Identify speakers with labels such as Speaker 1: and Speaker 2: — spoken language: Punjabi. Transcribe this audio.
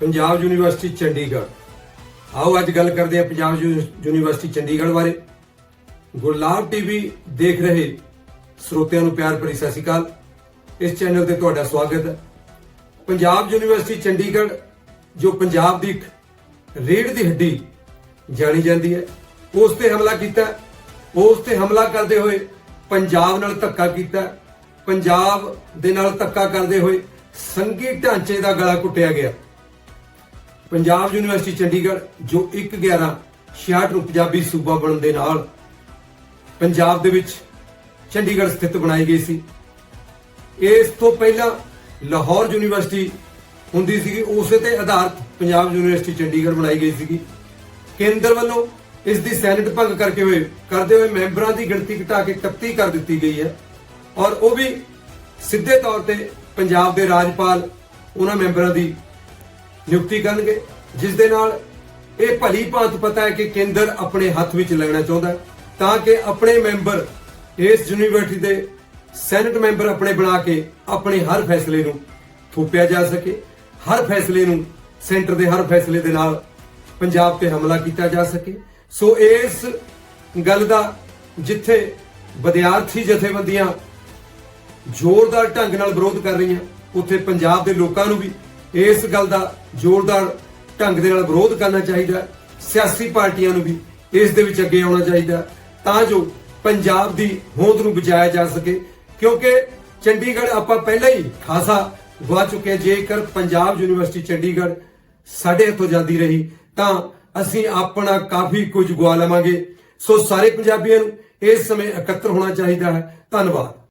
Speaker 1: ਪੰਜਾਬ ਯੂਨੀਵਰਸਿਟੀ, ਚੰਡੀਗੜ੍ਹ। ਆਓ ਅੱਜ ਗੱਲ ਕਰਦੇ ਹਾਂ ਪੰਜਾਬ ਯੂ- ਯੂਨੀਵਰਸਿਟੀ, ਚੰਡੀਗੜ੍ਹ ਬਾਰੇ। ਗੁਰਲਾਬ ਟੀਵੀ ਦੇਖ ਰਹੇ ਸਰੋਤਿਆਂ ਨੂੰ ਪਿਆਰ ਭਰੀ ਸਤਿ ਸ਼੍ਰੀ ਅਕਾਲ। ਇਸ ਚੈਨਲ ਤੇ ਤੁਹਾਡਾ ਸਵਾਗਤ ਹੈ। ਪੰਜਾਬ ਯੂਨੀਵਰਸਿਟੀ, ਚੰਡੀਗੜ੍ਹ, ਜੋ ਪੰਜਾਬ ਦੀ ਇੱਕ ਰੀੜ ਦੀ ਹੱਡੀ ਜਾਣੀ ਜਾਂਦੀ ਹੈ। ਉਸ ਤੇ ਹਮਲਾ ਕੀਤਾ ਉਸ ਤੇ ਹਮਲਾ ਕਰਦੇ ਹੋਏ ਪੰਜਾਬ ਨਾਲ ਧੱਕਾ ਕੀਤਾ ਪੰਜਾਬ ਦੇ ਨਾਲ ਧੱਕਾ ਕਰਦੇ ਹੋਏ ਸੰਘੀ ਢਾਂਚੇ ਦਾ ਗਲਾ ਕੁੱਟਿਆ ਗਿਆ ਪੰਜਾਬ ਯੂਨੀਵਰਸਿਟੀ ਚੰਡੀਗੜ੍ਹ, ਜੋ 1/11/66 ਨੂੰ ਪੰਜਾਬੀ ਸੂਬਾ ਬਣਨ ਦੇ ਨਾਲ ਪੰਜਾਬ ਦੇ ਵਿੱਚ ਚੰਡੀਗੜ੍ਹ ਸਥਿਤ ਬਣਾਈ ਗਈ ਸੀ। ਇਸ ਤੋਂ ਪਹਿਲਾਂ ਲਾਹੌਰ ਯੂਨੀਵਰਸਿਟੀ ਹੁੰਦੀ ਸੀਗੀ, ਉਸੇ ਤੇ ਆਧਾਰਿਤ ਪੰਜਾਬ ਯੂਨੀਵਰਸਿਟੀ ਚੰਡੀਗੜ੍ਹ ਬਣਾਈ ਗਈ ਸੀਗੀ। ਕੇਂਦਰ ਵੱਲੋਂ ਇਸ ਦੀ ਸੈਨੇਟ ਭੰਗ ਕਰਕੇ ਹੋਏ, ਕਰਦੇ ਹੋਏ ਮੈਂਬਰਾਂ ਦੀ ਗਿਣਤੀ ਘਟਾ ਕੇ 31 ਕਰ ਦਿੱਤੀ ਗਈ ਹੈ ਔਰ ਉਹ ਵੀ ਸਿੱਧੇ ਤੌਰ ਤੇ ਪੰਜਾਬ ਦੇ ਰਾਜਪਾਲ, ਉਹਨਾਂ ਮੈਂਬਰਾਂ ਦੀ ਨਿਯੁਕਤੀ ਕਰਨਗੇ, ਜਿਸ ਦੇ ਨਾਲ ਇਹ ਭਲੀ ਭਾਂਤ ਪਤਾ ਹੈ ਕਿ ਕੇਂਦਰ ਆਪਣੇ ਹੱਥ ਵਿੱਚ ਲੈਣਾ ਚਾਹੁੰਦਾ ਤਾਂ ਕਿ ਆਪਣੇ ਮੈਂਬਰ ਇਸ ਯੂਨੀਵਰਸਿਟੀ ਦੇ ਸੈਨੇਟ ਮੈਂਬਰ ਆਪਣੇ ਬਣਾ ਕੇ ਆਪਣੇ ਹਰ ਫੈਸਲੇ ਨੂੰ ਥੋਪਿਆ ਜਾ ਸਕੇ, ਹਰ ਫੈਸਲੇ ਨੂੰ ਸੈਂਟਰ ਦੇ ਹਰ ਫੈਸਲੇ ਦੇ ਨਾਲ ਪੰਜਾਬ ਤੇ ਹਮਲਾ ਕੀਤਾ ਜਾ ਸਕੇ। ਸੋ ਇਸ ਗੱਲ ਦਾ ਜਿੱਥੇ ਵਿਦਿਆਰਥੀ ਜਥੇਬੰਦੀਆਂ ਜ਼ੋਰਦਾਰ ਢੰਗ ਨਾਲ ਵਿਰੋਧ ਕਰ ਰਹੀਆਂ, ਉੱਥੇ ਪੰਜਾਬ ਦੇ ਲੋਕਾਂ ਨੂੰ ਵੀ ਇਸ ਗੱਲ ਦਾ ਜ਼ੋਰਦਾਰ ਢੰਗ ਦੇ ਨਾਲ ਵਿਰੋਧ ਕਰਨਾ ਚਾਹੀਦਾ ਸਿਆਸੀ ਪਾਰਟੀਆਂ ਨੂੰ ਵੀ ਇਸ ਦੇ ਵਿੱਚ ਅੱਗੇ ਆਉਣਾ ਚਾਹੀਦਾ ਤਾਂ ਜੋ ਪੰਜਾਬ ਦੀ ਹੋਂਦ ਨੂੰ ਬਚਾਇਆ ਜਾ ਸਕੇ। ਕਿਉਂਕਿ ਚੰਡੀਗੜ੍ਹ ਆਪਾਂ ਪਹਿਲਾਂ ਹੀ ਖਾਸਾ ਗਵਾ ਚੁੱਕੇ ਜੇਕਰ ਪੰਜਾਬ ਯੂਨੀਵਰਸਿਟੀ ਚੰਡੀਗੜ੍ਹ ਸਾਡੇ ਹੱਥੋਂ ਜਾਂਦੀ ਰਹੀ ਤਾਂ ਅਸੀਂ ਆਪਣਾ ਕਾਫੀ ਕੁਝ ਗਵਾ ਲਵਾਂਗੇ। ਸੋ ਸਾਰੇ ਪੰਜਾਬੀਆਂ ਨੂੰ ਇਸ ਸਮੇਂ ਇਕੱਤਰ ਹੋਣਾ ਚਾਹੀਦਾ ਹੈ। ਧੰਨਵਾਦ।